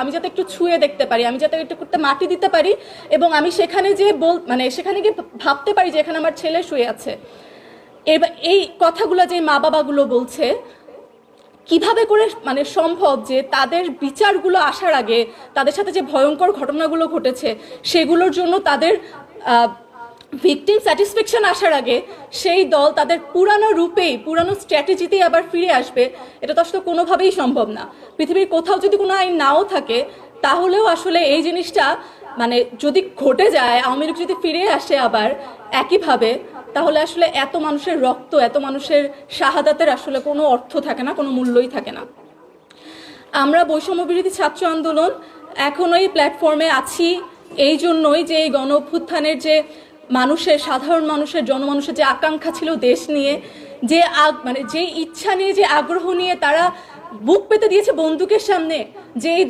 আমি যাতে একটু ছুঁয়ে দেখতে পারি, আমি যাতে একটু করতে মাটি দিতে পারি এবং আমি সেখানে যে বল মানে সেখানে গিয়ে ভাবতে পারি যে এখানে আমার ছেলে শুয়ে আছে। এবার এই কথাগুলো যে মা বাবাগুলো বলছে, কীভাবে করে মানে সম্ভব যে তাদের বিচারগুলো আসার আগে তাদের সাথে যে ভয়ঙ্কর ঘটনাগুলো ঘটেছে, সেগুলোর জন্য তাদের ভিকটিম স্যাটিসফ্যাকশন আসার আগে সেই দল তাদের পুরানো রূপেই, পুরানো স্ট্র্যাটেজিতেই আবার ফিরে আসবে, এটা তো আসলে কোনোভাবেই সম্ভব না। পৃথিবীর কোথাও যদি কোনো আইন নাও থাকে, তাহলেও আসলে এই জিনিসটা মানে যদি ঘটে যায়, আওয়ামী লীগ যদি ফিরে আসে আবার একইভাবে, তাহলে আসলে এত মানুষের রক্ত, এত মানুষের শাহাদাতের আসলে কোনো অর্থ থাকে না, কোনো মূল্যই থাকে না। আমরা বৈষম্য বিরোধী ছাত্র আন্দোলন, এখনও এই প্ল্যাটফর্মে আছি, এই জন্যই যে এই গণ অভ্যুত্থানের যে মানুষের, সাধারণ মানুষের, জনমানুষের যে আকাঙ্ক্ষা ছিল দেশ নিয়ে, যে আগ মানে যে ইচ্ছা নিয়ে, যে আগ্রহ নিয়ে তারা বুক পেতে দিয়েছে বন্দুকের সামনে, যে